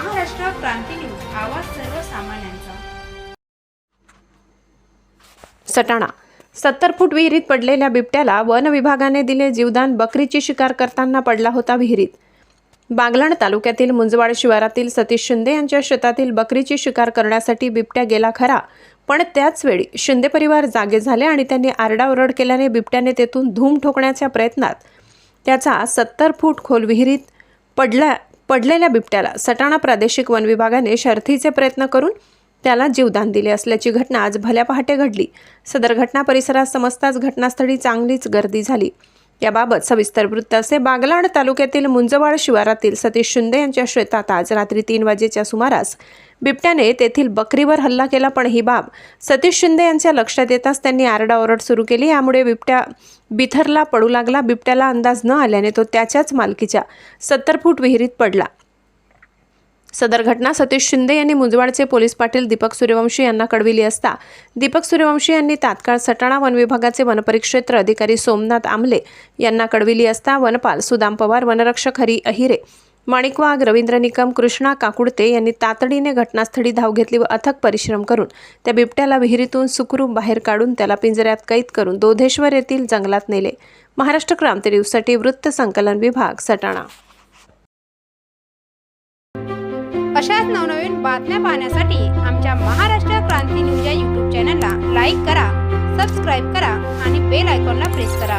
क्रांती news आवाज सर्वसामान्यांचा. सटाणा. सत्तर फूट विहिरीत पडलेल्या बिबट्याला वन विभागाने दिले जीवदान बकरीची शिकार करताना पडला होता विहिरीत. बागलाण तालुक्यातील मुंजवाड शिवारातील सतीश शिंदे यांच्या शेतातील बकरीची शिकार करण्यासाठी बिबट्या गेला खरा. पण त्याचवेळी शिंदे परिवार जागे झाले आणि त्यांनी आरडाओरड केल्याने बिबट्याने तेथून धूम ठोकण्याच्या प्रयत्नात त्याचा सत्तर फूट खोल विहिरीत पडला पडलेल्या बिबट्याला सटाणा प्रादेशिक वन विभागाने शर्थीचे प्रयत्न करून त्याला जीवदान दिले असल्याची घटना आज भल्या पहाटे घडली. सदर घटना परिसरात समजताच घटनास्थळी चांगलीच गर्दी झाली. याबाबत सविस्तर वृत्त असे बागलाण तालुक्यातील मुंजवाड शिवारातील सतीश शिंदे यांच्या शेतात आज रात्री तीन वाजेच्या सुमारास बिबट्याने तेथील बकरीवर हल्ला केला पण ही बाब सतीश शिंदे यांच्या लक्षात येताच त्यांनी आरडाओरड सुरू केली. यामुळे बिबट्या बिथरला पडू लागला. बिबट्याला अंदाज न आल्याने तो त्याच्याच मालकीच्या सत्तर फूट विहिरीत पडला. सदर घटना सतीश शिंदे यांनी मुंजवाडचे पोलीस पाटील दीपक सूर्यवंशी यांना कळविली असता दीपक सूर्यवंशी यांनी तात्काळ सटाणा वन विभागाचे वनपरिक्षेत्र अधिकारी सोमनाथ आमले यांना कळविली असता वनपाल सुदाम पवार वनरक्षक हरी अहिरे माणिक वाघ रवींद्र निकम कृष्णा काकुडते यांनी तातडीने घटनास्थळी धाव घेतली व अथक परिश्रम करून त्या बिबट्याला विहिरीतून सुखरूप बाहेर काढून त्याला पिंजऱ्यात कैद करून दोधेश्वर येथील जंगलात नेले. महाराष्ट्र क्रांती न्यूजसाठी वृत्त संकलन विभाग सटाणा. अशाच नवनवीन बातम्या पाहण्यासाठी आमच्या महाराष्ट्र क्रांती न्यूज या यूट्यूब चॅनलला लाईक करा सबस्क्राईब करा आणि बेल आयकॉनला प्रेस करा.